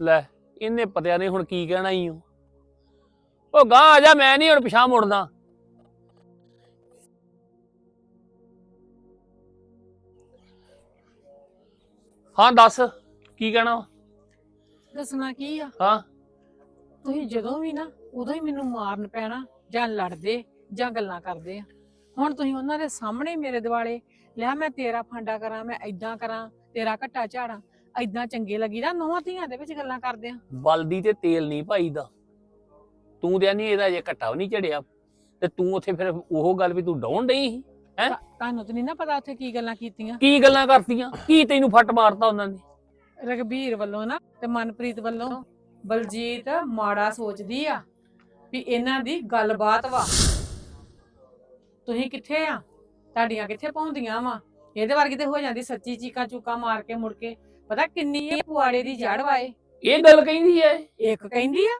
ਲੈ ਇਹਨੇ ਪਤਿਆ ਨਹੀਂ ਹੁਣ ਕੀ ਕਹਿਣਾ ਈ ਓ। ਉਹ ਗਾਂ ਆ ਜਾ ਮੈਂ ਨਹੀਂ ਹੁਣ ਪਿਛਾਂ ਮੁੜਦਾ ਹਾਂ ਦੱਸ ਕੀ ਕਹਿਣਾ ਵਾ? ਦੱਸਣਾ ਕੀ ਆ? ਹਾਂ। ਤੁਸੀਂ ਜਦੋਂ ਵੀ ਨਾ ਉਦੋਂ ਹੀ ਮੈਨੂੰ ਮਾਰਨ ਪੈਣਾ ਜਾਂ ਲੜਦੇ ਜਾਂ ਗੱਲਾਂ ਕਰਦੇ ਆ। ਹੁਣ ਤੁਸੀਂ ਉਹਨਾਂ ਦੇ ਸਾਹਮਣੇ ਹੀ ਮੇਰੇ ਦਿਵਾਲੇ ਲਿਆ ਮੈਂ ਤੇਰਾ ਫਾਂਡਾ ਕਰਾਂ ਮੈਂ ਐਦਾਂ ਕਰਾਂ ਤੇਰਾ ਘੱਟਾ ਝਾੜਾਂ। ਐਦਾਂ ਚੰਗੇ ਲੱਗੀਦਾ ਨੌਵਾਂ ਧੀਆਂ ਦੇ ਵਿੱਚ ਗੱਲਾਂ ਕਰਦੇ ਆ। ਬਲਦੀ ਤੇ ਤੇਲ ਨਹੀਂ ਭਾਈਦਾ ਤੂੰ ਤੇ ਨਹੀਂ ਇਹਦਾ ਜੇ ਘਟਾ ਵੀ ਨਹੀਂ ਚੜਿਆ ਤੇ ਤੂੰ ਉੱਥੇ ਫਿਰ ਉਹ ਗੱਲ ਵੀ ਤੂੰ ਡਾਉਣ ਡਈ ਸੀ ਹੈਂ? ਤੁਹਾਨੂੰ ਤਾਂ ਨਹੀਂ ਨਾ ਪਤਾ ਉੱਥੇ ਕੀ ਗੱਲਾਂ ਕੀਤੀਆਂ। ਕੀ ਗੱਲਾਂ ਕਰਤੀਆਂ? ਕੀ ਤੈਨੂੰ ਫੱਟ ਮਾਰਤਾ ਉਹਨਾਂ ਨੇ? ਰਗਬੀਰ ਵੱਲੋਂ ਨਾ ਤੇ ਮਨਪ੍ਰੀਤ ਵੱਲੋਂ ਬਲਜੀਤ ਮਾੜਾ ਸੋਚਦੀ ਆ ਵੀ ਇਹਨਾਂ ਦੀ ਗੱਲਬਾਤ ਵਾ। ਤੁਸੀਂ ਕਿੱਥੇ ਆ? ਤੁਹਾਡੀਆਂ ਕਿੱਥੇ ਪਹੁੰਚਦੀਆਂ ਵਾ? ਇਹਦੇ ਵਰਗੀ ਤੇ ਹੋ ਜਾਂਦੀ ਸੱਚੀ ਚੀਕਾਂ ਚੂਕਾਂ ਮਾਰ ਕੇ ਮੁੜ ਕੇ। ਪਤਾ ਕਿੰਨੀ ਇਹ ਪੁਆੜੇ ਦੀ ਜੜ ਵਾਏ ਇਹ? ਗੱਲ ਕਹਿੰਦੀ ਐ। ਇੱਕ ਕਹਿੰਦੀ ਆ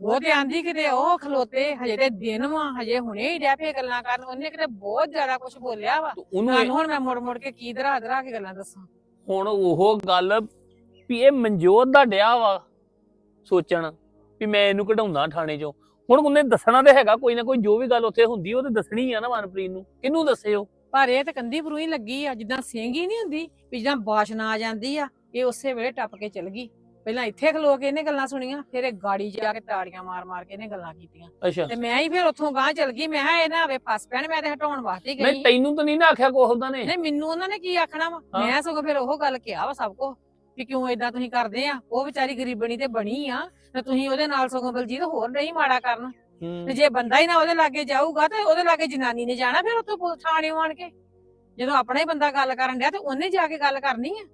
ਉਹ ਤੇ ਆਂਦੀ ਕਿਤੇ ਉਹ ਖਲੋਤੇ ਹਜੇ ਤੇ ਦਿਨ ਵਾ ਹਜੇ ਹੁਣੇ ਹੀ ਡੈ ਪਏ ਗੱਲਾਂ ਕਰਨ ਉਹਨੇ ਕਿਤੇ ਬਹੁਤ ਜ਼ਿਆਦਾ ਕੁਝ ਬੋਲਿਆ ਵਾ। ਤੂੰ ਉਹਨੂੰ ਤੁਹਾਨੂੰ ਹੁਣ ਮੈਂ ਮੁੜ ਮੁੜ ਕੇ ਕੀ ਧਰਾ ਧਰਾ ਕੇ ਗੱਲਾਂ ਦੱਸਾਂ? ਹੁਣ ਉਹ ਗੱਲ ਵੀ ਇਹ ਮਨਜੋਤ ਦਾ ਡਿਆ ਵਾ ਸੋਚਣ ਵੀ ਮੈਂ ਇਹਨੂੰ ਕਢਾਉਂਦਾ ਥਾਣੇ ਚੋਂ। ਹੁਣ ਉਹਨੇ ਦੱਸਣਾ ਤੇ ਹੈਗਾ ਕੋਈ ਨਾ ਕੋਈ ਜੋ ਵੀ ਗੱਲ ਉੱਥੇ ਹੁੰਦੀ ਉਹ ਤੇ ਦੱਸਣੀ ਆ ਨਾ ਮਨਪ੍ਰੀਤ ਨੂੰ। ਕਿਹਨੂੰ ਦੱਸਿਓ ਪਰ ਇਹ ਤੇ ਕੰਦੀ ਬਰੂਈ ਲੱਗੀ ਆ ਜਿੱਦਾਂ ਸਿੰਘੀ ਨਹੀਂ ਹੁੰਦੀ ਵੀ ਜਿੱਦਾਂ ਬਾਸ਼ਨਾ ਆ ਜਾਂਦੀ ਆ ਇਹ ਉਸੇ ਵੇਲੇ ਟੱਪ ਕੇ ਚਲ ਗਈ। ਪਹਿਲਾਂ ਇੱਥੇ ਖਲੋ ਕੇ ਇਹਨੇ ਗੱਲਾਂ ਸੁਣੀਆਂ ਫਿਰ ਇਹ ਗਾੜੀ ਜਾ ਕੇ ਤਾੜੀਆਂ ਮਾਰ ਮਾਰ ਕੇ ਇਹਨੇ ਗੱਲਾਂ ਕੀਤੀਆਂ। ਅੱਛਾ। ਤੇ ਮੈਂ ਹੀ ਫਿਰ ਉੱਥੋਂ ਗਾਂ ਚਲ ਗਈ ਮੈਂ ਕਿਹਾ ਇਹ ਨਾ ਆਵੇ ਫਸ ਪੈਣ ਮੈਂ ਤੇ ਹਟਾਉਣ ਵਾਸਤੇ ਹੀ ਨਹੀਂ ਗਈ। ਤੈਨੂੰ ਤਾਂ ਨਹੀਂ ਨਾ ਆਖਿਆ ਕੋਹ ਉਹਨਾਂ ਨੇ? ਨਹੀਂ ਮੈਨੂੰ ਉਹਨਾਂ ਨੇ ਕੀ ਆਖਣਾ ਵਾ। ਮੈਂ ਸਗੋਂ ਫਿਰ ਉਹ ਗੱਲ ਕਿਹਾ ਵਾ ਸਭ ਕੋ ਵੀ ਕਿਉਂ ਏਦਾਂ ਤੁਸੀਂ ਕਰਦੇ ਆ? ਉਹ ਵਿਚਾਰੀ ਗਰੀਬਣੀ ਤੇ ਬਣੀ ਆ ਤੇ ਤੁਸੀਂ ਉਹਦੇ ਨਾਲ ਸਗੋਂ ਬਲਜੀਤ ਹੋਰ ਨਹੀਂ ਮਾੜਾ ਕਰਨ। ਤੇ ਜੇ ਬੰਦਾ ਹੀ ਨਾ ਉਹਦੇ ਲਾਗੇ ਜਾਊਗਾ ਤੇ ਉਹਦੇ ਲਾਗੇ ਜਨਾਨੀ ਨੇ ਜਾਣਾ ਫਿਰ ਉੱਥੋਂ ਥਾਣੇ ਆਣ ਕੇ। ਜਦੋਂ ਆਪਣਾ ਹੀ ਬੰਦਾ ਗੱਲ ਕਰਨ ਡਿਆ ਤੇ ਉਹਨੇ ਜਾ ਕੇ ਗੱਲ ਕਰਨੀ ਆ।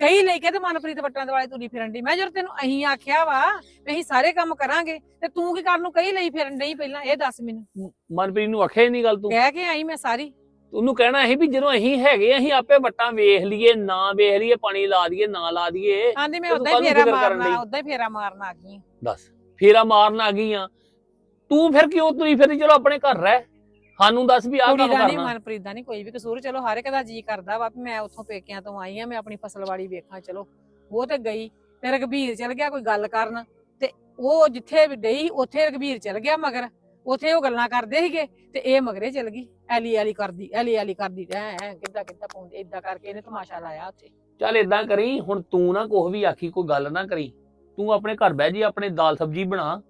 ਕਈ ਲੈ ਕੇ ਤੇ ਮਨਪ੍ਰੀਤ ਵੱਟਾਂ ਦੇ ਵਾਲੇ ਤੁਰੀ ਫਿਰਨ ਦੀ ਮੈਂ ਜਦ ਤੈਨੂੰ ਅਹੀਂ ਆਖਿਆ ਵਾ ਵੀ ਅਸੀਂ ਸਾਰੇ ਕੰਮ ਕਰਾਂਗੇ ਤੇ ਤੂੰ ਕੀ ਕਰਨ ਨੂੰ ਕਈ ਲਈ ਫਿਰਨ ਨਹੀਂ ਪਹਿਲਾਂ? ਇਹ ਦੱਸ ਮੈਨੂੰ। ਮਨਪ੍ਰੀਤ ਨੂੰ ਆਖਿਆ ਹੀ ਨਹੀਂ ਗੱਲ ਤੂੰ। ਕਹਿ ਕੇ ਆਈ ਮੈਂ ਸਾਰੀ। ਉਹਨੂੰ ਕਹਿਣਾ ਇਹ ਵੀ ਜਦੋਂ ਅਸੀਂ ਹੈਗੇ ਅਸੀਂ ਆਪੇ ਵੱਟਾਂ ਵੇਖ ਲਈਏ ਨਾ ਵੇਖ ਲਈਏ ਪਾਣੀ ਲਾ ਦਈਏ ਨਾ ਲਾ ਦਈਏ। ਆਂਦੀ ਮੈਂ ਉਦਾਂ ਹੀ ਫੇਰਾ ਮਾਰਨਾ ਡਈ? ਉਦਾਂ ਹੀ ਫੇਰਾ ਮਾਰਨ ਆ ਗਈ। ਦੱਸ। ਫੇਰਾ ਮਾਰਨ ਆ ਗਈ ਆ। ਤੂੰ ਫਿਰ ਕਿਉਂ ਤੁਰੀ ਫਿਰਦੀ ਚਲੋ ਆਪਣੇ ਘਰ ਰਹਿ। ਸਾਨੂੰ ਦੱਸ ਵੀ ਆਹ ਕੁੜੀ ਕੰਮ ਦਾ ਨਹੀਂ ਕਰਨਾ। ਮਨਪ੍ਰੀਤ ਦਾ ਨਹੀਂ ਕੋਈ ਵੀ ਕਸੂਰ। ਚਲੋ ਹਰ ਇੱਕ ਦਾ ਜੀ ਕਰਦਾ ਵਾ ਵੀ ਮੈਂ ਉੱਥੋਂ ਪੇਕਿਆਂ ਤੋਂ ਆਈ ਆ ਮੈਂ ਆਪਣੀ ਫਸਲਵਾੜੀ ਵੇਖਾਂ ਚਲੋ। ਉਹ ਤੇ ਗਈ ਤੇ ਰਗਵੀਰ ਚਲ ਗਿਆ ਕੋਈ ਗੱਲ ਕਰਨ। ਤੇ ਉਹ ਜਿੱਥੇ ਵੀ ਡਈ ਉੱਥੇ ਰਗਵੀਰ ਚਲ ਗਿਆ ਮਗਰ। ਉੱਥੇ ਉਹ ਗੱਲਾਂ ਕਰਦੇ ਸੀਗੇ ਤੇ ਇਹ ਮਗਰੇ ਚਲ ਗਈ। ਐਲੀ ਐਲੀ ਕਰਦੀ ਐਲੀ ਐਲੀ ਕਰਦੀ ਐ ਐ ਕਿੱਦਾਂ ਕਿੱਦਾਂ ਪਾਉਂਦੇ ਇਦਾਂ ਕਰਕੇ ਇਹਨੇ ਤਮਾਸ਼ਾ ਲਾਇਆ ਉੱਥੇ। ਚੱਲ ਇਦਾਂ ਕਰੀ ਹੁਣ ਤੂੰ ਨਾ ਕੁਛ ਵੀ ਆਖੀ ਕੋਈ ਗੱਲ ਨਾ ਕਰੀ। ਤੂੰ ਆਪਣੇ ਘਰ ਬਹਿ ਜੀ ਆਪਣੇ ਦਾਲ ਸਬਜੀ ਬਣਾ।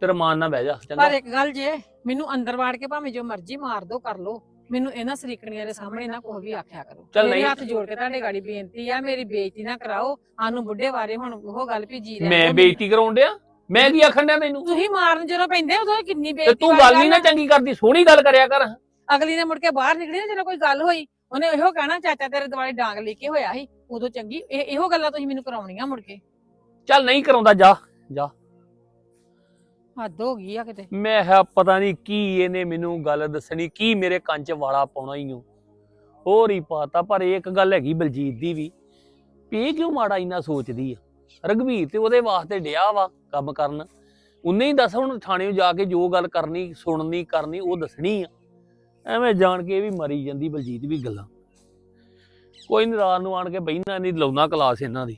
ਤੇ ਰਮਾਨ ਨਾਲ ਬਹਿ ਜਾ ਚੰਗਾ? ਪਰ ਇੱਕ ਗੱਲ ਜੇ ਮੈਨੂੰ ਅੰਦਰ ਵਾੜ ਕੇ ਭਾਵੇਂ ਜੋ ਮਰਜ਼ੀ ਮਾਰ ਦੋ ਕਰ ਲੋ ਮੈਨੂੰ ਇਹਨਾਂ ਸਰੀਕਣੀਆਂ ਦੇ ਸਾਹਮਣੇ ਨਾ ਕੋਈ ਵੀ ਆਖਿਆ ਕਰੋ। ਚੱਲ ਮੇਰੇ। ਹੱਥ ਜੋੜ ਕੇ ਤੁਹਾਡੇ ਗਾੜੀ ਬੇਨਤੀ ਆ ਮੇਰੀ ਬੇਇੱਜ਼ਤੀ ਨਾ ਕਰਾਓ। ਸਾਨੂੰ ਬੁੱਢੇ ਬਾਰੇ ਹੁਣ ਉਹ ਗੱਲ ਵੀ ਜੀ ਰਹਿਣ ਮੈਂ ਦਿਓ। ਬੇਇੱਜ਼ਤੀ ਕਰਾਉਣ ਡਿਆ? ਮੈਂ ਕੀ ਆਖਣ ਡਿਆ ਤੈਨੂੰ ਤੁਸੀਂ ਮਾਰਨ ਜਦੋਂ ਪੈਂਦੇ ਉਦੋਂ ਕਿੰਨੀ ਤੇ ਬੇਇੱਜ਼ਤੀ ਤੂੰ ਵਾਲੀ ਗੱਲ ਨਹੀਂ ਨਾ ਆ। ਚੰਗੀ ਕਰਦੀ ਸੋਹਣੀ ਗੱਲ ਕਰਿਆ ਕਰ। ਅਗਲੀ ਨੇ ਮੁੜ ਕੇ ਬਾਹਰ ਨਿਕਲੀ ਨਾ ਜਦੋਂ ਕੋਈ ਗੱਲ ਹੋਈ ਉਹਨੇ ਇਹੋ ਕਹਿਣਾ ਚਾਚਾ ਤੇਰੇ ਦੁਆਲੇ ਡਾਂਗ ਲੈ ਕੇ ਹੋਇਆ ਸੀ ਉਦੋਂ ਚੰਗੀ ਇਹ ਇਹੋ ਗੱਲਾਂ ਤੁਸੀਂ ਮੈਨੂੰ ਕਰਾਉਣੀਆਂ ਮੁੜ ਕੇ। ਚੱਲ ਨਹੀਂ ਕਰਾਉਂਦਾ ਜਾ। ਹੱਦ ਹੋ ਗਈ ਆ ਕਿਤੇ। ਮੈਂ ਹੈ ਪਤਾ ਨਹੀਂ ਕੀ ਇਹਨੇ ਮੈਨੂੰ ਗੱਲ ਦੱਸਣੀ, ਕੀ ਮੇਰੇ ਕੰਨ 'ਚ ਵਾਲਾ ਪਾਉਣਾ ਹੀ ਓ। ਹੋਰ ਹੀ ਪਾਤਾ, ਪਰ ਇੱਕ ਗੱਲ ਹੈਗੀ ਬਲਜੀਤ ਦੀ ਵੀ ਵੀ ਇਹ ਕਿਉਂ ਮਾੜਾ ਇੰਨਾ ਸੋਚਦੀ ਆ? ਰਗਵੀਰ ਤੇ ਉਹਦੇ ਵਾਸਤੇ ਡਿਆ ਵਾ ਕੰਮ ਕਰਨ। ਉਹਨੇ ਹੀ ਦੱਸ ਹੁਣ ਥਾਣੇ ਜਾ ਕੇ ਜੋ ਗੱਲ ਕਰਨੀ, ਸੁਣਨੀ, ਕਰਨੀ, ਉਹ ਦੱਸਣੀ ਆ। ਐਵੇਂ ਜਾਣ ਕੇ ਵੀ ਮਰੀ ਜਾਂਦੀ ਬਲਜੀਤ ਵੀ ਗੱਲਾਂ। ਕੋਈ ਨੀ ਰਾਤ ਨੂੰ ਆਣ ਕੇ ਬਹਿਣਾ ਨਹੀਂ ਲਾਉਣਾ ਕਲਾਸ ਇਹਨਾਂ ਦੀ।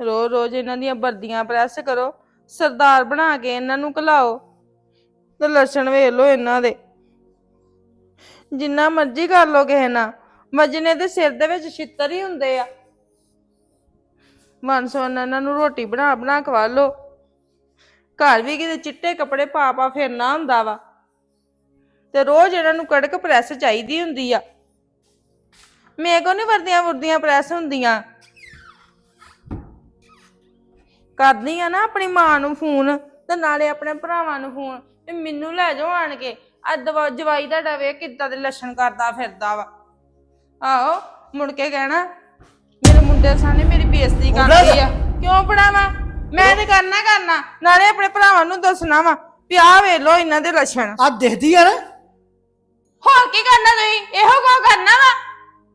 ਰੋਜ਼ ਰੋਜ਼ ਇਹਨਾਂ ਦੀਆਂ ਵਰਦੀਆਂ ਪ੍ਰੈਸ ਕਰੋ, ਸਰਦਾਰ ਬਣਾ ਕੇ ਇਹਨਾਂ ਨੂੰ ਘਲਾਓ ਤੇ ਲੱਛਣ ਵੇਖ ਲਓ ਇਹਨਾਂ ਦੇ। ਜਿੰਨਾ ਮਰਜ਼ੀ ਕਰ ਲੋ ਕਿਸੇ ਨਾਲ, ਮਜਨੇ ਦੇ ਸਿਰ ਦੇ ਵਿੱਚ ਛਿੱਤਰ ਹੀ ਹੁੰਦੇ ਆ। ਮਨਸੋਨ ਇਹਨਾਂ ਨੂੰ ਰੋਟੀ ਬਣਾ ਬਣਾ ਖਵਾ ਲੋ ਘਰ ਵੀ ਕਿਤੇ ਚਿੱਟੇ ਕੱਪੜੇ ਪਾ ਪਾ ਫਿਰਨਾ ਹੁੰਦਾ ਵਾ। ਤੇ ਰੋਜ਼ ਇਹਨਾਂ ਨੂੰ ਕੜਕ ਪ੍ਰੈਸ ਚਾਹੀਦੀ ਹੁੰਦੀ ਆ। ਮੇਰੇ ਕੋ ਨਹੀਂ ਵਰਦੀਆਂ ਵਰਦੀਆਂ ਪ੍ਰੈਸ ਹੁੰਦੀਆਂ। ਕਰਦੀ ਆ ਨਾ ਆਪਣੀ ਮਾਂ ਨੂੰ ਫੋਨ ਤੇ ਨਾਲੇ ਆਪਣੇ ਭਰਾਵਾਂ ਨੂੰ ਫੋਨ ਤੇ ਮੈਨੂੰ ਲੈ ਜਾਓ ਆਣ ਕੇ। ਆ ਦਵਾ ਜਵਾਈ ਦਾ ਡਵੇ ਕਿੱਦਾਂ ਦੇ ਲੱਛਣ ਕਰਦਾ ਫਿਰਦਾ ਵਾ। ਆਹੋ ਮੁੜ ਕੇ ਕਹਿਣਾ ਮੇਰੇ ਮੁੰਡੇ ਸਾਹਮਣੇ ਮੇਰੀ ਬੇਇੱਜ਼ਤੀ ਕਰਦੀ ਆ। ਕਿਉਂ ਪੜਾਵਾ? ਮੈਂ ਤੇ ਕਰਨਾ ਕਰਨਾ। ਨਾਲੇ ਆਪਣੇ ਭਰਾਵਾਂ ਨੂੰ ਦੱਸਣਾ ਵਾ ਵੀ ਆਹ ਵੇਖ ਲੋ ਇਹਨਾਂ ਦੇ ਲੱਛਣ। ਆ ਦਿਖਦੀ ਆ ਨਾ। ਹੋਰ ਕੀ ਕਰਨਾ ਤੁਸੀਂ? ਇਹੋ ਕੋ ਕਰਨਾ ਵਾ?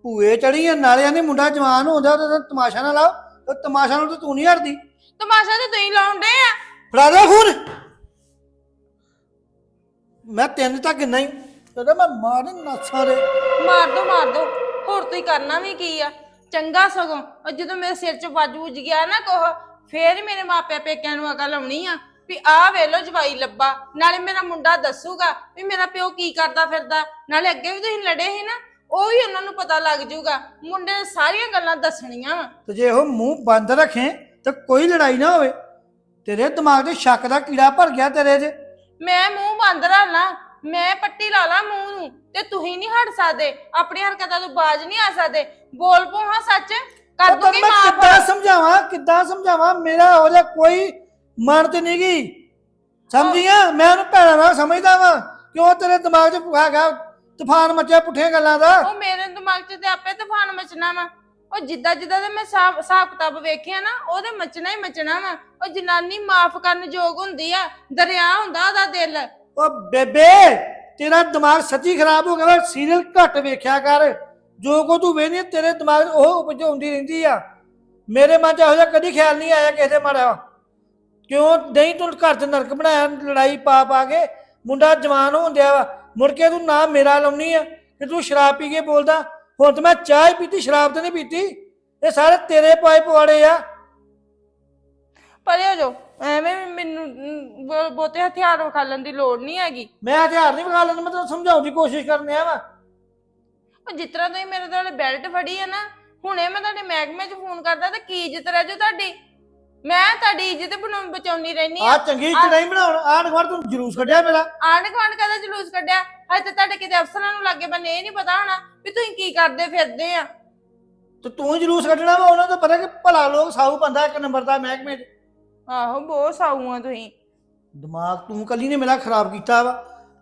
ਭੂਏ ਚੜੀ ਆ ਨਾਲਿਆਂ ਦੇ ਮੁੰਡਾ ਜਵਾਨ ਹੁੰਦਾ ਉਹਦਾ ਤਮਾਸ਼ਾ ਨਾ ਲਾਓ। ਤੇ ਤਮਾਸ਼ਾ ਨੂੰ ਤਾਂ ਤੂੰ ਨਹੀਂ ਹਟਦੀ। ਤਮਾਸ਼ਾ ਤੇ ਤੁਸੀਂ ਲਾਉਂਦੇ ਆ। ਫੜਾ ਦੇ ਫੋਨ। ਮੈਂ ਤਿੰਨ ਤੱਕ ਨਹੀਂ ਤੇ ਮੈਂ ਮਾਰਨ ਨਾਸਾਂ ਦੇ ਮਾਰ ਦੋ ਮਾਰ ਦੋ। ਹੋਰ ਤੁਸੀਂ ਕਰਨਾ ਵੀ ਕੀ ਆ? ਚੰਗਾ ਸਗੋਂ। ਉਹ ਜਦੋਂ ਮੇਰੇ ਸਿਰ 'ਚ ਵੱਜ ਵੁੱਜ ਗਿਆ ਨਾ ਕੋਹ ਫੇਰ ਹੀ ਮੇਰੇ ਮਾਪਿਆਂ ਪੇਕਿਆਂ ਨੂੰ ਅਕਲ ਆਉਣੀ ਆ ਵੀ ਆਹ ਵੇਲੋ ਜਵਾਈ ਲੱਭਾ। ਨਾਲੇ ਮੇਰਾ ਮੁੰਡਾ ਦੱਸੂਗਾ ਵੀ ਮੇਰਾ ਪਿਓ ਕੀ ਕਰਦਾ ਫਿਰਦਾ। ਨਾਲੇ ਅੱਗੇ ਵੀ ਤੁਸੀਂ ਲੜੇ ਸੀ ਨਾ ਉਹ ਵੀ ਉਹਨਾਂ ਨੂੰ ਪਤਾ ਲੱਗ ਜਾਊਗਾ ਮੁੰਡੇ ਨੇ ਸਾਰੀਆਂ ਗੱਲਾਂ ਦੱਸਣੀਆਂ ਵਾ। ਤੇ ਜੇ ਉਹ ਮੂੰਹ ਬੰਦ ਰੱਖੇ ਤੇ ਕੋਈ ਲੜਾਈ ਨਾ ਹੋਵੇ। ਤੇਰੇ ਦਿਮਾਗ 'ਚ ਸ਼ੱਕ ਦਾ ਕੀੜਾ ਭਰ ਗਿਆ ਤੇਰੇ 'ਚ। ਮੈਂ ਮੂੰਹ ਬੰਦ ਰੱਖਣਾ ਮੈਂ ਪੱਟੀ ਲਾ ਲਾ ਮੂੰਹ ਨੂੰ ਤੇ ਤੁਸੀਂ ਨਹੀਂ ਹਟ ਸਕਦੇ ਆਪਣੀ ਹਰਕਤਾਂ ਤੋਂ ਬਾਜ ਨਹੀਂ ਆ ਸਕਦੇ। ਬੋਲ ਪੋ ਹਾਂ ਸੱਚ ਕਰ ਦੂੰਗੀ ਮੈਂ ਮਾਫ। ਕਿੱਦਾਂ ਸਮਝਾਵਾਂ ਕਿੱਦਾਂ ਸਮਝਾਵਾਂ ਮੇਰਾ ਹੋ ਜਾ ਕੋਈ ਮਨ ਤੇ ਨਹੀਂ ਗਈ ਸਮਝੀਆਂ? ਮੈਂ ਉਹਨੂੰ ਭੈਣਾ ਨਾਲ ਸਮਝਦਾ ਵਾਂ ਕਿਉਂ ਤੇਰੇ ਦਿਮਾਗ 'ਚ ਹੈਗਾ ਤੂਫਾਨ ਮੱਚਿਆ ਪੁੱਠੀਆਂ ਗੱਲਾਂ ਦਾ। ਉਹ ਮੇਰੇ ਦਿਮਾਗ 'ਚ ਤੇ ਆਪੇ ਤੂਫਾਨ ਮਚਣਾ ਵਾ। ਉਹ ਜਿੱਦਾਂ ਜਿੱਦਾਂ ਦੇ ਮੈਂ ਹਿਸਾਬ ਹਿਸਾਬ ਕਿਤਾਬ ਵੇਖਿਆ ਨਾ, ਉਹਦੇ ਮਚਣਾ ਹੀ ਮਚਣਾ ਵਾ। ਉਹ ਜਨਾਨੀ ਮਾਫ ਕਰਨ ਯੋਗ ਹੁੰਦੀ ਆ, ਦਰਿਆ ਹੁੰਦਾ ਉਹਦਾ ਦਿਲ। ਉਹ ਬੇਬੇ, ਤੇਰਾ ਦਿਮਾਗ ਸੱਚੀ ਖਰਾਬ ਹੋ ਗਿਆ ਵਾ ਸੀਰੀਅਲ ਘੱਟ ਵੇਖਿਆ ਕਰ। ਜੋ ਕੋ ਤੂੰ ਵੇਖਦੀ ਤੇਰੇ ਦਿਮਾਗ 'ਚ ਉਹ ਉਪਜ ਹੁੰਦੀ ਰਹਿੰਦੀ ਆ। ਮੇਰੇ ਮਨ 'ਚ ਇਹੋ ਜਿਹਾ ਕਦੀ ਖਿਆਲ ਨਹੀਂ ਆਇਆ ਕਿਸੇ ਦੇ ਮਾੜਾ ਕਿਉਂ? ਨਹੀਂ ਤੂੰ ਘਰ 'ਚ ਨਰਕ ਬਣਾਇਆ, ਲੜਾਈ ਪਾ ਪਾ ਕੇ ਮੁੰਡਾ ਜਵਾਨ ਹੋਣ ਡਿਆ ਵਾ। ਮੁੜ ਕੇ ਤੂੰ ਨਾ ਮੇਰਾ ਲਾਉਣੀ ਆ ਕਿ ਤੂੰ ਸ਼ਰਾਬ ਪੀ ਕੇ ਬੋਲਦਾ। ਹੁਣ ਤੇ ਮੈਂ ਚਾਹ ਹੀ ਪੀਤੀ ਸ਼ਰਾਬ ਤੇ ਨਹੀਂ ਪੀਤੀ। ਇਹ ਸਾਰੇ ਤੇਰੇ ਪਾਏ ਪਵਾੜੇ ਆ। ਪਰੇ ਹੋ ਜਾਓ। ਐਵੇਂ ਵੀ ਮੈਨੂੰ ਮ, ਬਹੁ- ਬਹੁਤੇ ਹਥਿਆਰ ਵਿਖਾਲਣ ਦੀ ਲੋੜ ਨਹੀਂ ਹੈਗੀ। ਮੈਂ ਹਥਿਆਰ ਨਹੀਂ ਵਿਖਾ ਲੈਂਦਾ ਮੈਂ ਤੈਨੂੰ ਸਮਝਾਉਣ ਦੀ ਕੋਸ਼ਿਸ਼ ਕਰਨ ਆ ਵਾ। ਉਹ ਜਿਸ ਤਰ੍ਹਾਂ ਤੁਸੀਂ ਮੇਰੇ ਨਾਲ ਬੈਲਟ ਫੜੀ ਹੈ ਨਾ ਹੁਣੇ ਮੈਂ ਤੁਹਾਡੇ ਮਹਿਕਮੇ 'ਚ ਫੋਨ ਕਰਦਾ ਤੇ ਕੀ ਇੱਜ਼ਤ ਰਹਿ ਜੂ ਤੁਹਾਡੀ? ਮੈਂ ਤੁਹਾਡੀ ਇੱਜ਼ਤ ਬਣਾਉਣ ਬਚਾਉਣੀ ਰਹਿਣੀ ਆ ਚੰਗੀ ਚੜਾਈ ਬਣਾਉਣ ਆਣ ਗਵਾਰ ਤੂੰ ਜਲੂਸ ਕੱਢਿਆ ਮੇਰਾ। ਆਂਢ ਗੁਆਂਢ ਕਦਾ ਜਲੂਸ ਕੱਢਿਆ? ਹਜੇ ਤੇ ਤੁਹਾਡੇ ਕਿਤੇ ਅਫਸਰਾਂ ਨੂੰ ਲੱਗੇ ਬੰਨੇ ਇਹ ਨਹੀਂ ਪਤਾ ਹੋਣਾ ਵੀ ਤੁਸੀਂ ਕੀ ਕਰਦੇ ਫਿਰਦੇ ਆ। ਤੇ ਤੂੰ ਜਲੂਸ ਕੱਢਣਾ ਵਾ ਉਹਨਾਂ ਤੋਂ ਪਤਾ ਕਿ ਭਲਾ ਲੋਕ ਸਾਊ ਬੰਦਾ ਇੱਕ ਨੰਬਰ ਦਾ ਮਹਿਕਮੇ 'ਚ। ਆਹੋ ਬਹੁਤ ਸਾਊ ਆ ਤੁਸੀਂ। ਦਿਮਾਗ ਤੂੰ ਕੱਲੀ ਨੇ ਮੇਰਾ ਖਰਾਬ ਕੀਤਾ ਵਾ।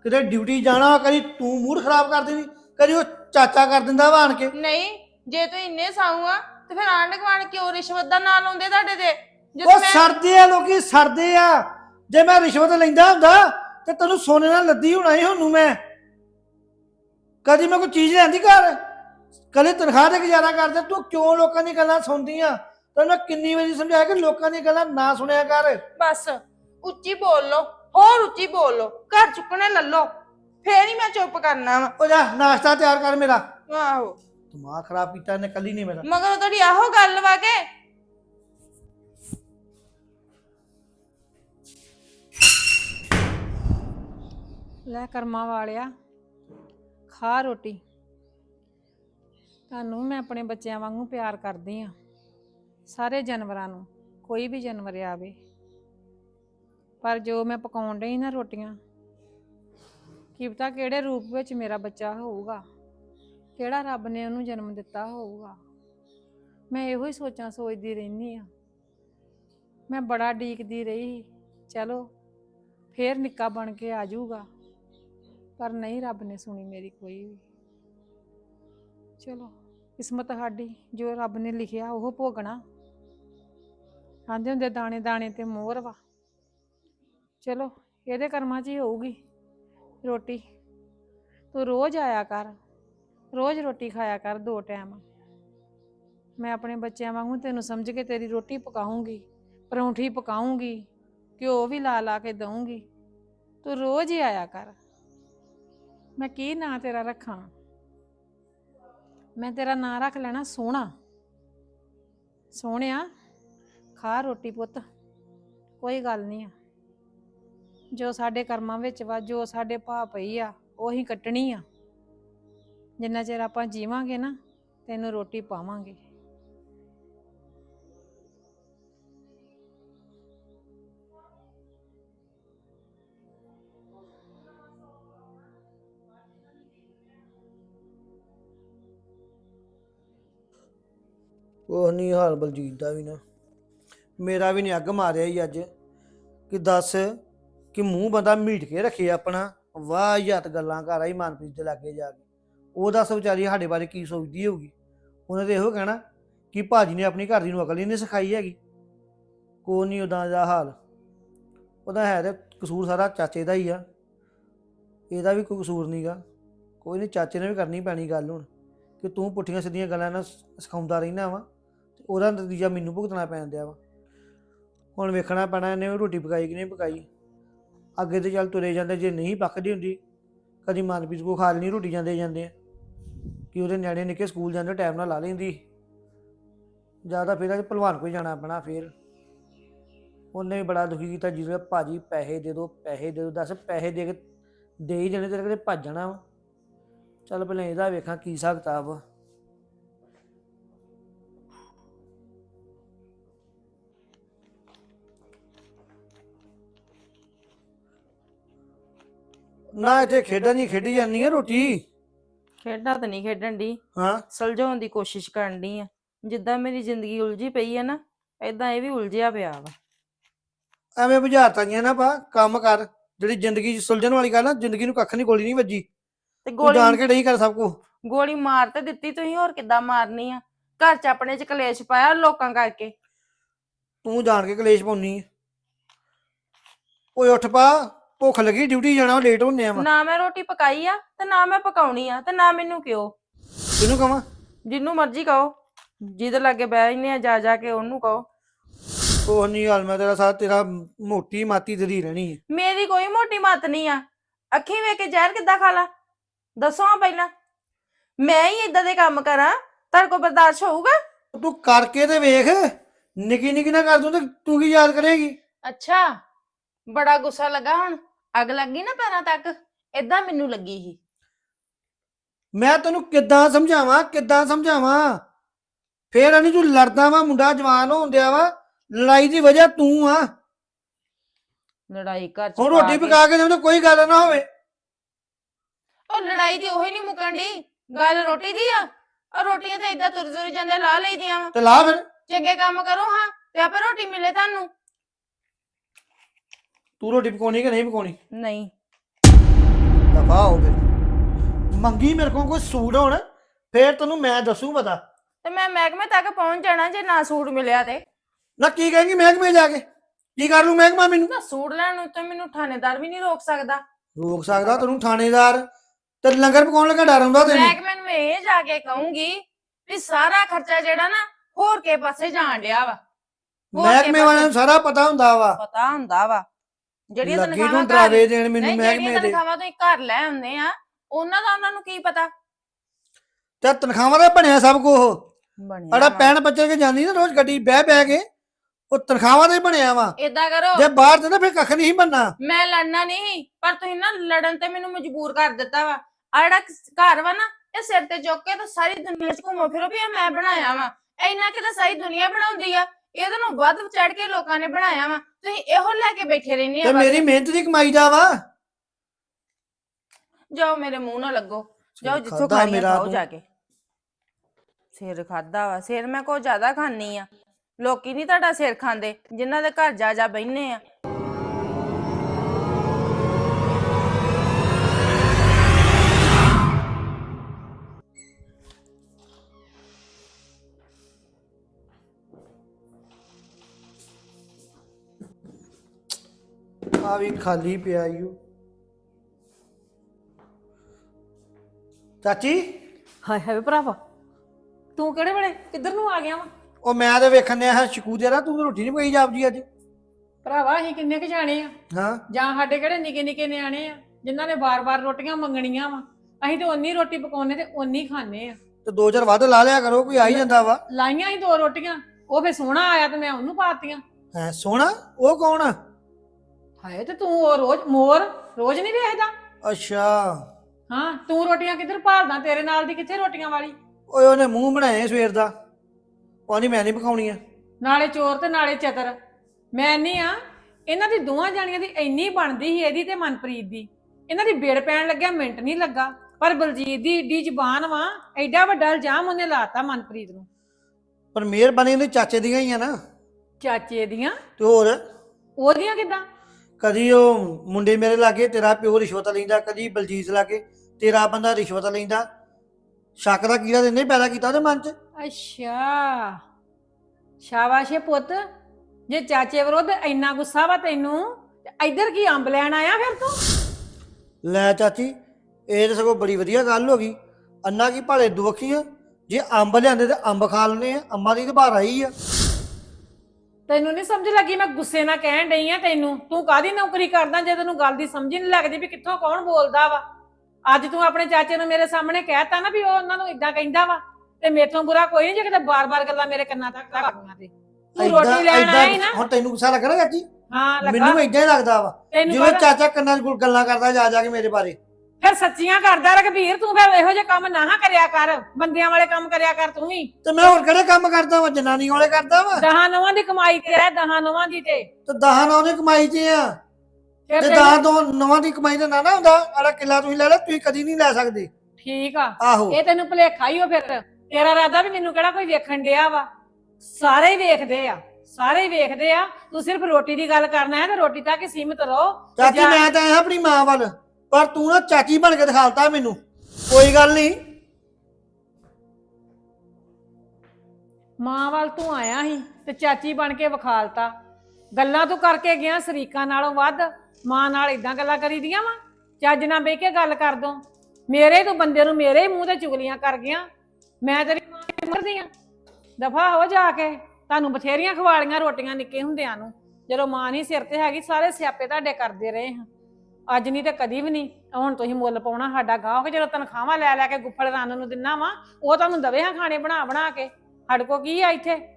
ਕਿਤੇ ਡਿਊਟੀ ਜਾਣਾ ਕਦੀ ਤੂੰ ਮੂਡ ਖਰਾਬ ਕਰ ਦੇਣੀ ਕਦੀ ਉਹ ਚਾਚਾ ਕਰ ਦਿੰਦਾ ਵਾ ਆਣ ਕੇ। ਨਹੀਂ ਜੇ ਤੁਸੀਂ ਇੰਨੇ ਸਾਊ ਆ ਤੇ ਫਿਰ ਆਂਢ ਗੁਆਂਢ ਕਿਉਂ ਰਿਸ਼ਵਤ ਦਾ ਨਾਂ ਲਾਉਂਦੇ ਤੁਹਾਡੇ ਤੇ? ਉਹ ਮੈਂ ਸਰਦੇ ਆ ਲੋਕੀ ਸਰਦੇ ਆ। ਜੇ ਮੈਂ ਰਿਸ਼ਵਤ ਲੈਂਦਾ ਹੁੰਦਾ ਤੇ ਤੈਨੂੰ ਸੋਨੇ ਨਾਲ ਲੱਦੀ ਹੋਣਾ ਹੀ ਉਹਨੂੰ ਮੈਂ। ਕਦੀ ਮੈਂ ਕੋਈ ਚੀਜ਼ ਲੈਂਦੀ ਘਰ? ਕਦੇ ਤਨਖਾਹ ਤੇ ਗੁਜ਼ਾਰਾ ਕਰਦੇ ਤੂੰ ਕਿਉਂ ਲੋਕਾਂ ਦੀ ਗੱਲਾਂ ਸੁਣਦੀ ਆ ਤੈਨੂੰ ਮੈਂ ਕਿੰਨੀ ਵਾਰੀ ਸਮਝਾਇਆ ਕਿ ਲੋਕਾਂ ਦੀਆਂ ਗੱਲਾਂ ਨਾ ਸੁਣਿਆ ਕਰ। ਬਸ ਉੱਚੀ ਬੋਲ ਲਓ ਹੋਰ ਉੱਚੀ ਬੋਲ ਲਓ ਘਰ ਚੁੱਕਣੇ ਲੱਲੋ ਫੇਰ ਹੀ ਮੈਂ ਚੁੱਪ ਕਰਨਾ ਵਾ। ਉਹ ਜਾ ਨਾਸ਼ਤਾ ਤਿਆਰ ਕਰ ਮੇਰਾ। ਆਹੋ। ਦਿਮਾਗ ਖਰਾਬ ਕੀਤਾ ਇਹਨੇ ਕੱਲੀ ਨਹੀਂ ਮੇਰਾ। ਮਗਰ ਤੁਹਾਡੀ ਆਹੋ ਗੱਲ ਵਾ ਕੇ ਲੈ ਕਰਮਾਂ ਵਾਲਿਆ, ਖਾ ਰੋਟੀ। ਤੁਹਾਨੂੰ ਮੈਂ ਆਪਣੇ ਬੱਚਿਆਂ ਵਾਂਗੂ ਪਿਆਰ ਕਰਦੀ ਆ, ਸਾਰੇ ਜਾਨਵਰਾਂ ਨੂੰ, ਕੋਈ ਵੀ ਜਾਨਵਰ ਆਵੇ। ਪਰ ਜੋ ਮੈਂ ਪਕਾਉਣ ਡਈ ਨਾ ਰੋਟੀਆਂ ਕੀ ਪਤਾ ਕਿਹੜੇ ਰੂਪ ਵਿੱਚ ਮੇਰਾ ਬੱਚਾ ਹੋਊਗਾ? ਕਿਹੜਾ ਰੱਬ ਨੇ ਉਹਨੂੰ ਜਨਮ ਦਿੱਤਾ ਹੋਊਗਾ? ਮੈਂ ਇਹੋ ਹੀ ਸੋਚਾਂ ਸੋਚਦੀ ਰਹਿੰਦੀ ਆ। ਮੈਂ ਬੜਾ ਡੀਕਦੀ ਰਹੀ ਚਲੋ, ਫੇਰ ਨਿੱਕਾ ਬਣ ਕੇ ਆ ਜਾਊਗਾ। ਪਰ ਨਹੀਂ ਰੱਬ ਨੇ ਸੁਣੀ ਮੇਰੀ ਕੋਈ ਵੀ। ਚਲੋ, ਕਿਸਮਤ ਸਾਡੀ, ਜੋ ਰੱਬ ਨੇ ਲਿਖਿਆ, ਉਹ ਭੋਗਣਾ। ਆਂਦੇ ਹੁੰਦੇ ਦਾਣੇ ਦਾਣੇ ਤੇ ਮੋਹਰ ਵਾ। ਚਲੋ, ਇਹਦੇ ਕਰਮਾਂ 'ਚ ਹੀ ਹੋਊਗੀ ਰੋਟੀ। ਤੂੰ ਰੋਜ਼ ਆਇਆ ਕਰ, ਰੋਜ਼ ਰੋਟੀ ਖਾਇਆ ਕਰ ਦੋ ਟਾਈਮ। ਮੈਂ ਆਪਣੇ ਬੱਚਿਆਂ ਵਾਂਗੂ ਤੈਨੂੰ ਸਮਝ ਕੇ ਤੇਰੀ ਰੋਟੀ ਪਕਾਉਂਗੀ, ਪਰੌਂਠੀ ਪਕਾਉਂਗੀ, ਘਿਓ ਵੀ ਲਾ ਲਾ ਕੇ ਦਊਂਗੀ। ਤੂੰ ਰੋਜ਼ ਹੀ ਆਇਆ ਕਰ। ਮੈਂ ਕੀ ਨਾਂ ਤੇਰਾ ਰੱਖਾਂ? ਮੈਂ ਤੇਰਾ ਨਾਂ ਰੱਖ ਲੈਣਾ ਸੋਹਣਾ। ਸੋਹਣਿਆ, ਖਾ ਰੋਟੀ ਪੁੱਤ, ਕੋਈ ਗੱਲ ਨਹੀਂ ਆ। ਜੋ ਸਾਡੇ ਕਰਮਾਂ ਵਿੱਚ ਵਾ, ਜੋ ਸਾਡੇ ਭਾ ਪਈ ਆ, ਉਹੀ ਕੱਟਣੀ ਆ। ਜਿੰਨਾ ਚਿਰ ਆਪਾਂ ਜੀਵਾਂਗੇ ਨਾ, ਤੈਨੂੰ ਰੋਟੀ ਪਾਵਾਂਗੇ। ਉਹ ਨਹੀਂ ਹਾਲ ਬਲਜੀਤ ਦਾ ਵੀ ਨਾ। ਮੇਰਾ ਵੀ ਨਹੀਂ ਅੱਗ ਮਾਰਿਆ ਹੀ ਅੱਜ। ਕਿ ਦੱਸ ਕਿ ਮੂੰਹ ਬੰਦਾ ਮੀਟ ਕੇ ਰੱਖੇ ਆਪਣਾ। ਵਾਹ ਯਾਤ ਗੱਲਾਂ ਕਰ ਆਈ ਮਨਪ੍ਰੀਤ ਦੇ ਲਾਗੇ ਜਾ ਕੇ। ਉਹ ਦੱਸ ਵਿਚਾਰੀ ਸਾਡੇ ਬਾਰੇ ਕੀ ਸੋਚਦੀ ਹੋਊਗੀ? ਉਹਨੇ ਤੇ ਇਹੋ ਕਹਿਣਾ ਕਿ ਭਾਜੀ ਨੇ ਆਪਣੀ ਘਰ ਦੀ ਨੂੰ ਅਕਲ ਹੀ ਨਹੀਂ ਸਿਖਾਈ ਹੈਗੀ। ਕੋ ਨਹੀਂ ਉਹਦਾ ਦਾ ਹਾਲ। ਉਹਦਾ ਹੈ ਤੇ ਕਸੂਰ ਸਾਰਾ ਚਾਚੇ ਦਾ ਹੀ ਆ। ਇਹਦਾ ਵੀ ਕੋਈ ਕਸੂਰ ਨਹੀਂਗਾ ਕੋਈ ਨਹੀਂ ਚਾਚੇ ਨੇ ਵੀ ਕਰਨੀ ਪੈਣੀ ਗੱਲ ਹੁਣ। ਕਿ ਤੂੰ ਪੁੱਠੀਆਂ ਸਿੱਧੀਆਂ ਗੱਲਾਂ ਨਾਲ ਸਿਖਾਉਂਦਾ ਰਹਿਣਾ ਵਾ। ਉਹਦਾ ਨਤੀਜਾ ਮੈਨੂੰ ਭੁਗਤਣਾ ਪੈਣ ਦਿਆ ਵਾ। ਹੁਣ ਵੇਖਣਾ ਪੈਣਾ ਇਹਨੇ ਰੋਟੀ ਪਕਾਈ ਕਿ ਨਹੀਂ ਪਕਾਈ। ਅੱਗੇ ਤੇ ਚੱਲ ਤੁਰੇ ਜਾਂਦੇ, ਜੇ ਨਹੀਂ ਪੱਕਦੀ ਹੁੰਦੀ, ਕਦੀ ਮਨਪ੍ਰੀਤ ਕੋ ਖਾ ਲੈਣੀ ਰੋਟੀ ਜਾਂਦੇ ਜਾਂਦੇ। ਕਿ ਉਹਦੇ ਨਿਆਣੇ ਨਿੱਕੇ ਸਕੂਲ ਜਾਂਦੇ, ਟਾਈਮ ਨਾਲ ਲਾ ਲੈਂਦੀ। ਜ਼ਿਆਦਾ ਫਿਰ ਅੱਜ ਭਲਵਾਨ ਕੋਈ ਜਾਣਾ ਆਪਣਾ ਫਿਰ। ਉਹਨੇ ਵੀ ਬੜਾ ਦੁਖੀ ਕੀਤਾ, ਜਿਹਦੇ ਭਾਜੀ ਪੈਸੇ ਦੇ ਦਿਓ ਪੈਸੇ ਦੇ ਦਿਓ ਦੱਸ ਪੈਸੇ ਦੇ ਕੇ ਦੇ ਹੀ ਦੇਣੇ, ਤੇਰੇ ਕਦੇ ਭੱਜ ਜਾਣਾ ਵਾ। ਚੱਲ ਪਹਿਲਾਂ ਇਹਦਾ ਵੇਖਾਂ ਕੀ ਹਿਸਾਬ ਕਿਤਾਬ ਆ। ਨਾ ਇੱਥੇ ਖੇਡਾਂ ਨਹੀਂ ਖੇਡੀ ਜਾਂਦੀ ਆ ਰੋਟੀ। ਖੇਡਾਂ ਤਾਂ ਨਹੀਂ ਖੇਡਣ ਦੀ ਹਾਂ। ਸੁਲਝਾਉਣ ਦੀ ਕੋਸ਼ਿਸ਼ ਕਰਨ ਦੀ ਆ। ਜਿੱਦਾਂ ਮੇਰੀ ਜ਼ਿੰਦਗੀ ਉਲਝੀ ਪਈ ਆ ਨਾ ਏਦਾਂ ਇਹ ਵੀ ਉਲਝਿਆ ਪਿਆ ਵਾ। ਐਵੇਂ ਬੁਝਾਰਤਾਂ ਗੀਆਂ ਨਾ ਪਾ ਕੰਮ ਕਰ। ਜਿਹੜੀ ਜ਼ਿੰਦਗੀ 'ਚ ਸੁਲਝਣ ਵਾਲੀ ਗੱਲ ਨਾ ਜ਼ਿੰਦਗੀ ਨੂੰ ਕੱਖ ਨਹੀਂ ਗੋਲੀ ਨਹੀਂ ਵੱਜੀ। ਤੇ ਤੂੰ ਗੋਲੀ ਜਾਣ ਕੇ ਨਹੀਂ ਕਰ ਸਭ ਕੁਝ ਗੋਲੀ ਮਾਰ ਤੇ ਦਿੱਤੀ ਤੁਸੀਂ ਹੋਰ ਕਿੱਦਾਂ ਮਾਰਨੀ ਆ? ਘਰ ਚ ਆਪਣੇ ਚ ਕਲੇਸ਼ ਪਾਇਆ ਲੋਕਾਂ ਕਰਕੇ? ਤੂੰ ਜਾਣ ਕੇ ਕਲੇਸ਼ ਪਾਉਣੀ ਓਏ ਉੱਠ ਪਾ। ਭੁੱਖ ਲੱਗੀ ਡਿਊਟੀ ਜਾਣਾ ਲੇਟ ਹੁੰਨੇ ਆ ਨਾ ਮੈਂ ਰੋਟੀ ਪਕਾਈ ਆ ਤੇ ਨਾ ਮੈਂ ਪਕਾਉਣੀ ਆ ਤੇ ਨਾ ਮੈਨੂੰ ਕਿਉਂ। ਕਿਹਨੂੰ ਕਵਾਂ? ਜਿੰਨੂੰ ਮਰਜ਼ੀ ਕਹੋ ਜਿਹਦੇ ਲਾਗੇ ਬਹਿ ਜਨੇ ਆ ਜਾ ਜਾ ਕੇ ਉਹਨੂੰ ਕਹੋ। ਉਹ ਨਹੀਂ ਹਾਲ ਮੈਂ ਤੇਰਾ ਸਾਥ ਤੇਰਾ ਮੋਟੀ ਮਾਤੀ ਤੇਰੀ ਰਹਿਣੀ ਹੈ ਮੇਰੀ ਕੋਈ ਮੋਟੀ ਮੱਤ ਨਹੀਂ ਆ। ਅੱਖੀ ਵੇਖ ਕੇ ਜ਼ਹਿਰ ਕਿੱਦਾਂ ਖਾ ਲਾ? ਦੱਸੋ ਹਾਂ ਪਹਿਲਾਂ। ਮੈਂ ਹੀ ਇਦਾਂ ਦੇ ਕੰਮ ਕਰਾਂ ਤੁਹਾਡੇ ਕੋਲ ਬਰਦਾਸ਼ਤ ਹੋਊਗਾ? ਤੂੰ ਕਰਕੇ ਤੇ ਵੇਖ ਨਿੱਕੀ ਨਿੱਕੀ ਨਾ ਕਰ ਦੂੰ ਤੇ ਤੂੰ ਕੀ ਯਾਦ ਕਰੇਗੀ? ਅੱਛਾ ਬੜਾ ਗੁੱਸਾ ਲੱਗਾ ਹੁਣ। ਅੱਗ ਲੱਗੀ ਨਾ ਪੈਰਾਂ ਤੱਕ? ਏਦਾਂ ਮੈਨੂੰ ਲੱਗੀ ਸੀ। ਮੈਂ ਤੈਨੂੰ ਕਿੱਦਾਂ ਸਮਝਾਵਾਂ ਕਿੱਦਾਂ ਸਮਝਾਵਾਂ? ਫੇਰ ਅਨੀ ਤੂੰ ਲੜਦਾ ਵਾ ਮੁੰਡਾ ਜਵਾਨ ਹੋਣ ਡਿਆ ਵਾ ਲੜਾਈ ਦੀ ਵਜ੍ਹਾ ਤੂੰ ਆ। ਲੜਾਈ ਘਰ ਚ ਹੁਣ ਪਾ ਰੋਟੀ ਕੇ- ਪਕਾ ਕੇ ਦੇਵੇਂ ਕੋਈ ਗੱਲ ਨਾ ਹੋਵੇ। ਉਹ ਲੜਾਈ ਦੀ ਉਹੀ ਨਹੀਂ ਮੁੱਕਣ ਦੀ ਗੱਲ ਰੋਟੀ ਦੀ ਆ। ਉਹ ਰੋਟੀਆਂ ਤਾਂ ਏਦਾਂ ਤੁਰ ਤੁਰ ਜਾਂਦੇ ਲਾ ਲਈਦੀਆਂ ਵਾ। ਤੇ ਲਾ ਫਿਰ। ਚੰਗੇ ਕੰਮ ਕਰੋ ਹਾਂ। ਤੇ ਆਪੇ ਰੋਟੀ ਮਿਲੇ ਤੁਹਾਨੂੰ। ਤੂੰ ਰੋਟੀ ਪਕਾਉਣੀ ਕਿ ਨਹੀਂ ਪਕਾਉਣੀ? ਨਹੀਂ। ਦਫਾ ਹੋ ਫਿਰ। ਮੰਗੀ ਮੇਰੇ ਕੋਲ ਕੋਈ ਸੂਟ ਹੋਣ ਫੇਰ ਤੈਨੂੰ ਮੈਂ ਦੱਸੂ ਪਤਾ। ਤੇ ਮੈਂ ਮਹਿਕਮੇ ਤੱਕ ਪਹੁੰਚ ਜਾਣਾ ਜੇ ਨਾ ਸੂਟ ਮਿਲਿਆ ਤੇ। ਨਾ ਕੀ ਕहेंगी ਮਹਿਕਮੇ ਜਾ ਕੇ? ਕੀ ਕਰ ਲੂ ਮਹਿਕਮਾ ਮੈਨੂੰ? ਨਾ ਸੂਟ ਲੈਣ ਨੂੰ ਤਾਂ ਮੈਨੂੰ ਥਾਣੇਦਾਰ ਵੀ ਨਹੀਂ ਰੋਕ ਸਕਦਾ। ਰੋਕ ਸਕਦਾ ਤੈਨੂੰ ਥਾਣੇਦਾਰ। ਤੇ ਲੰਗਰ ਪਕਾਉਣ ਲੱਗਾ ਡਰ ਹੁੰਦਾ ਤੈਨੂੰ। ਮਹਿਕਮੇ ਨੂੰ ਮੈਂ ਇਹ ਜਾ ਕੇ ਕਹੂੰਗੀ ਵੀ ਸਾਰਾ ਖਰਚਾ ਜਿਹੜਾ ਨਾ ਹੋਰ ਕੇ ਪਾਸੇ ਜਾਣ ਡਿਆ ਵਾ। ਮਹਿਕਮੇ ਵਾਲਿਆਂ ਨੂੰ ਸਾਰਾ ਪਤਾ ਹੁੰਦਾ ਵਾ। ਪਤਾ ਹੁੰਦਾ ਵਾ। ਜਿਹੜੀਆਂ ਲੱਗੀ ਤਨਖਾਹਾਂ ਘਰ ਡਰਾਵੇ ਦੇਣ ਮੈਨੂੰ ਨਹੀਂ ਮਹਿਕਮੇ ਜਿਹੜੀਆਂ ਦੇ। ਤਨਖਾਹਾਂ ਤੁਸੀਂ ਘਰ ਲੈ ਆਉਂਦੇ ਆ ਉਹਨਾਂ ਦਾ ਉਹਨਾਂ ਨੂੰ ਕੀ ਪਤਾ? ਤੇ ਤਨਖਾਹਾਂ ਦਾ ਬਣਿਆ ਸਭ ਕੁਝ ਬਣਿਆ ਅੜਾ ਪੈਣ ਬੱਚੇ ਕੇ ਜਾਂਦੀ ਨਾ ਰੋਜ਼ ਗੱਡੀ ਬਹਿ ਬਹਿ ਕੇ ਉਹ ਤਨਖਾਹਾਂ ਦਾ ਹੀ ਬਣਿਆ ਵਾ। ਇਦਾਂ ਕਰੋ। ਜੇ ਬਾਹਰ ਤੇ ਨਾ ਫਿਰ ਕੱਖ ਨਹੀਂ ਬਣਨਾ। ਮੈਂ ਲੜਨਾ ਨਹੀਂ ਪਰ ਤੁਸੀਂ ਨਾ ਲੜਨ ਤੇ ਮੈਨੂੰ ਮਜਬੂਰ ਕਰ ਦਿੱਤਾ ਵਾ। ਆ ਜਿਹੜਾ ਘਰ ਵਾ ਨਾ ਇਹ ਸਿਰ ਤੇ ਚੁੱਕ ਕੇ ਤਾਂ ਸਾਰੀ ਦੁਨੀਆ 'ਚ ਘੁੰਮੋ ਫਿਰੋ ਵੀ ਇਹ ਮੈਂ ਬਣਾਇਆ ਵਾ। ਇੰਨਾ ਕਿ ਤਾਂ ਸਾਰੀ ਦੁਨੀਆ ਬਣਾਉਂਦੀ ਆ। ਇਹਦੇ ਨੂੰ ਵੱਧ ਚੜ ਕੇ ਲੋਕਾਂ ਨੇ ਬਣਾਇਆ ਵਾ। ਤੁਸੀਂ ਇਹੋ ਲੈ ਕੇ ਬੈਠੇ ਰਹਿੰਦੇ ਤੇ ਆ। ਮੇਰੀ ਮਿਹਨਤ ਦੀ ਕਮਾਈ ਦਾ ਵਾ। ਜਾਓ ਮੇਰੇ ਮੂੰਹ ਨਾ ਲੱਗੋ। ਜਾਓ ਜਿੱਥੋਂ ਖਾਧਾ ਖਾਣੀਆਂ ਮੇਰਾ ਖਾਓ ਤੂੰ। ਜਾ ਕੇ। ਸਿਰ ਖਾਦਾ ਵਾ। ਸਿਰ ਮੈਂ ਕੋ ਜ਼ਿਆਦਾ ਖਾਣੀ ਆ। ਲੋਕੀ ਨਹੀਂ ਤੁਹਾਡਾ ਸਿਰ ਖਾਂਦੇ ਜਿਨ੍ਹਾਂ ਦੇ ਘਰ ਜਾ ਜਾ ਬੈਠਨੇ ਆ। ਆ ਵੀ ਖਾਲੀ ਪਿਆ ਈ ਓ। ਚਾਚੀ? ਹਾਏ ਹਾਏ ਵੇ ਭਰਾਵਾ ਤੂੰ ਕਿਹੜੇ ਵੇਲੇ ਕਿੱਧਰ ਨੂੰ ਆ ਗਿਆ ਵਾ? ਉਹ ਮੈਂ ਤੇ ਵੇਖਣ ਹਾਂ ਸ਼ਕੂ ਦੇ ਤੂੰ ਤਾਂ ਰੋਟੀ ਨਹੀਂ ਪਕਾਈ ਜਾਪਦੀ ਅੱਜ? ਭਰਾਵਾ ਅਸੀਂ ਕਿੰਨੇ ਕੁ ਜਾਣੇ ਆ? ਹਾਂ। ਜਾਂ ਸਾਡੇ ਕਿਹੜੇ ਨਿੱਕੇ ਨਿੱਕੇ ਨਿਆਣੇ ਆ ਜਿਨ੍ਹਾਂ ਨੇ ਬਾਰ-ਬਾਰ ਰੋਟੀਆਂ ਮੰਗਣੀਆਂ ਵਾ? ਅਸੀਂ ਤੇ ਓਨੀ ਰੋਟੀ ਪਕਾਉਨੇ ਤੇ ਓਨੀ ਖਾਣੇ ਆ। ਤੇ ਦੋ ਚਾਰ ਵੱਧ ਲਾ ਲਿਆ ਕਰੋ ਕੋਈ ਆ ਹੀ ਜਾਂਦਾ ਵਾ। ਲਾਈਆਂ ਹੀ ਦੋ ਰੋਟੀਆਂ ਉਹ ਫੇ ਸੋਹਣਾ ਆਇਆ ਤੇ ਮੈਂ ਉਹਨੂੰ ਪਾਤੀਆਂ। ਹੈ ਸੋਹਣਾ? ਉਹ ਕੌਣ ਆ? ਹਾਏ ਤੇ ਤੂੰ ਉਹ ਰੋਜ਼ ਮੋਰ ਰੋਜ਼ ਨਹੀਂ ਵੇਖਦਾ ਅੱਛਾ। ਹਾਂ ਤੂੰ ਰੋਟੀਆਂ ਕਿੱਧਰ ਭਾਲਦਾ ਤੇਰੇ ਨਾਲ ਦੀ ਕਿੱਥੇ ਰੋਟੀਆਂ ਵਾਲੀ? ਓਏ ਉਹਨੇ ਮੂੰਹ ਬਣਾਏ ਸਵੇਰ ਦਾ। ਨਹੀਂ ਮੈਂ ਨਹੀਂ ਪਕਾਉਣੀਆਂ। ਨਾਲੇ ਚੋਰ ਤੇ ਨਾਲੇ ਚਤਰ। ਮੈਂ ਨਹੀਂ ਆ ਇਹਨਾਂ ਦੀ ਦੋਵਾਂ ਜਾਣੀਆਂ ਦੀ ਇੰਨੀ ਬਣਦੀ ਸੀ ਇਹਦੀ ਤੇ ਮਨਪ੍ਰੀਤ ਦੀ। ਇਹਨਾਂ ਦੀ ਬਿੜ ਪੈਣ ਲੱਗਿਆ ਮਿੰਟ ਨਹੀਂ ਲੱਗਾ। ਪਰ ਬਲਜੀਤ ਦੀ ਏਡੀ ਜ਼ਬਾਨ ਵਾ ਐਡਾ ਵੱਡਾ ਇਲਜ਼ਾਮ ਉਹਨੇ ਲਾਤਾ ਮਨਪ੍ਰੀਤ ਨੂੰ। ਪਰ ਮਿਹਰਬਾਨੀ ਉਹਦੇ ਚਾਚੇ ਦੀਆਂ ਹੀ ਆ ਨਾ। ਚਾਚੇ ਦੀਆਂ? ਤੇ ਹੋਰ? ਉਹਦੀਆਂ ਕਿਦਾਂ? ਕਦੀ ਉਹ ਮੁੰਡੇ ਮੇਰੇ ਲਾਗੇ ਤੇਰਾ ਪਿਓ ਰਿਸ਼ਵਤ ਲੈਂਦਾ ਕਦੀ ਬਲਜੀਤ ਲਾਗੇ ਤੇਰਾ ਬੰਦਾ ਰਿਸ਼ਵਤ ਲੈਂਦਾ। ਸ਼ੱਕ ਦਾ ਕੀੜਾ ਤੇ ਨਹੀਂ ਪੈਦਾ ਕੀਤਾ ਉਹਦੇ ਮਨ 'ਚ? ਅੱਛਾ। ਸ਼ਾਬਾਸ਼ੇ ਪੁੱਤ। ਜੇ ਚਾਚੇ ਵਿਰੁੱਧ ਇੰਨਾ ਗੁੱਸਾ ਵਾ ਤੈਨੂੰ ਤੇ ਇੱਧਰ ਕੀ ਅੰਬ ਲੈਣ ਆਇਆ ਫਿਰ ਤੂੰ? ਲੈ ਚਾਚੀ ਇਹ ਤਾਂ ਸਗੋਂ ਬੜੀ ਵਧੀਆ ਗੱਲ ਹੋ ਗਈ। ਅੰਨਾ ਕੀ ਭਾਲੇ ਦੁਖੀਆਂ ਜੇ ਅੰਬ ਲਿਆਂਦੇ ਤੇ ਅੰਬ ਖਾ ਲੈਣੇ ਆ ਅੰਬਾਂ ਦੀ ਤਾਂ ਭਾਰ ਆਈ ਆ। ਤੈਨੂੰ ਨਹੀਂ ਸਮਝ ਲੱਗੀ ਮੈਂ ਗੁੱਸੇ ਨਾਲ ਕਹਿਣ ਡਈ ਆ ਤੈਨੂੰ? ਤੂੰ ਕਾਦੀ ਨੌਕਰੀ ਕਰਦਾ ਜੇ ਤੈਨੂੰ ਗੱਲ ਦੀ ਸਮਝ ਹੀ ਨਹੀਂ ਲੱਗਦੀ ਵੀ ਕਿੱਥੋਂ ਕੌਣ ਬੋਲਦਾ ਵਾ? ਅੱਜ ਤੂੰ ਆਪਣੇ ਚਾਚੇ ਨੂੰ ਮੇਰੇ ਸਾਹਮਣੇ ਕਹਿਤਾ ਨਾ ਵੀ ਉਹ ਉਹਨਾਂ ਨੂੰ ਇਦਾਂ ਕਹਿੰਦਾ ਵਾ ਤੇ ਮੇਥੋਂ ਬੁਰਾ ਕੋਈ ਨਹੀਂ ਜੇ ਕਿਤੇ ਬਾਰ-ਬਾਰ ਗੱਲਾਂ ਮੇਰੇ ਕੰਨਾਂ ਤੱਕ ਲੱਗੀਆਂ ਤੇ। ਤੂੰ ਰੋਟੀ ਲੈਣ ਆਈ ਨਾ। ਹੁਣ ਤੈਨੂੰ ਗੁੱਸਾ ਲੱਗਾ ਨਾ ਚਾਚੀ? ਹਾਂ ਲੱਗਾ। ਮੈਨੂੰ ਇਦਾਂ ਹੀ ਲੱਗਦਾ ਵਾ। ਤੈਨੂੰ ਜਿਵੇਂ ਚਾਚਾ ਕੰਨਾਂ 'ਚ ਗੁਲ- ਗੱਲਾਂ ਕਰਦਾ ਜਾ ਜਾ ਕੇ ਮੇਰੇ ਬਾਰੇ। ਫਿਰ ਸੱਚੀਆਂ ਕਰਦਾ ਰਘਬੀਰ ਤੂੰ ਫਿਰ ਇਹੋ ਜਿਹੇ ਕੰਮ ਨਾ ਕਰਿਆ ਕਰ। ਬੰਦਿਆਂ ਵਾਲੇ ਕੰਮ ਕਰਿਆ ਕਰ ਤੂੰ ਵੀ। ਤੇ ਮੈਂ ਹੋਰ ਕਿਹੜੇ ਕੰਮ ਕਰਦਾ ਵਾ? ਜਨਾਨੀ ਵਾਲੇ ਕਰਦਾ ਵਾ? ਦਹਾਂ ਨਵਾਂ ਦੀ ਕਮਾਈ ਤੇ ਰਹਿ ਦਹਾਂ ਨਵਾਂ ਦੀ ਤੇ। ਤੇ ਦਹਾਂ ਨੌ ਦੀ ਕਮਾਈ 'ਚ ਆ। ਫਿਰ ਤੇ ਤੈਨੂੰ- ਦਹਾਂ ਤੋਂ ਨੌਵਾਂ ਦੀ ਕਮਾਈ ਦਾ ਨਾ ਨਾ ਹੁੰਦਾ। ਆੜਾ ਕਿੱਲਾ ਤੁਸੀਂ ਲੈ ਲਓ ਤੁਸੀਂ ਕਦੀ ਨਹੀਂ ਲੈ ਸਕਦੇ। ਠੀਕ ਆ। ਆਹੋ। ਇਹ ਤੈਨੂੰ ਭੁਲੇਖਾ ਹੀ ਹੋ ਫਿਰ। ਤੇਰਾ ਇਰਾਦਾ ਵੀ ਮੈਨੂੰ ਕਿਹੜਾ ਕੋਈ ਵੇਖਣ ਡਿਆ ਵਾ? ਸਾਰੇ ਹੀ ਵੇਖਦੇ ਆ। ਸਾਰੇ ਹੀ ਵੇਖਦੇ ਆ। ਤੂੰ ਸਿਰਫ ਰੋਟੀ ਦੀ ਗੱਲ ਕਰਨਾ ਹੈ ਤੇ ਰੋਟੀ ਤੱਕ ਹੀ ਸੀਮਿਤ ਰਹੋ। ਚਾਚੀ ਮੈਂ ਤਾਂ ਆਇਆ ਆਪਣੀ ਮਾਂ ਵੱਲ। ਪਰ ਤੂੰ ਨਾ ਚਾਚੀ ਬਣ ਕੇ ਦਿਖਾਲਤਾ ਮੈਨੂੰ। ਕੋਈ ਗੱਲ ਨਹੀਂ। ਮਾਂ ਵੱਲ ਤੂੰ ਆਇਆ ਸੀ ਤੇ ਚਾਚੀ ਬਣ ਕੇ ਵਿਖਾਲਤਾ ਗੱਲਾਂ ਤੂੰ ਕਰਕੇ ਗਿਆ ਸ਼ਰੀਕਾਂ ਨਾਲੋਂ ਵੱਧ। ਮਾਂ ਨਾਲ ਇਦਾਂ ਗੱਲਾਂ ਕਰੀਦੀਆਂ ਵਾ? ਚੱਜ ਨਾਲ ਬਹਿ ਕੇ ਗੱਲ ਕਰ ਦੋ। ਮੇਰੇ ਤੂੰ ਬੰਦੇ ਨੂੰ ਮੇਰੇ ਹੀ ਮੂੰਹ ਤੇ ਚੁਗਲੀਆਂ ਕਰ ਗਿਆ। ਮੈਂ ਤੇਰੀ ਮਾਂ ਦੀ ਮਰਦੀ ਆ ਦਫਾ ਹੋ ਜਾ ਕੇ। ਤੁਹਾਨੂੰ ਬਥੇਰੀਆਂ ਖਵਾਲੀਆਂ ਰੋਟੀਆਂ ਨਿੱਕੇ ਹੁੰਦਿਆਂ ਨੂੰ। ਜਦੋਂ ਮਾਂ ਨਹੀਂ ਸਿਰ ਤੇ ਹੈਗੀ, ਸਾਰੇ ਸਿਆਪੇ ਤੁਹਾਡੇ ਕਰਦੇ ਰਹੇ ਹਾਂ। ਅੱਜ ਨਹੀਂ ਤੇ ਕਦੀ ਵੀ ਨਹੀਂ, ਹੁਣ ਤੁਸੀਂ ਮੁੱਲ ਪਾਉਣਾ ਸਾਡਾ ਗਾਹ ਕਿ ਜਦੋਂ ਤਨਖਾਹਾਂ ਲੈ ਲੈ ਕੇ ਗੁੱਫਲ ਰੰਨ ਨੂੰ ਦਿੰਨਾ ਵਾ, ਉਹ ਤੁਹਾਨੂੰ ਦਵੇ ਹਾਂ ਖਾਣੇ ਬਣਾ ਬਣਾ ਕੇ, ਸਾਡੇ ਕੋ ਕੀ ਆ ਇੱਥੇ?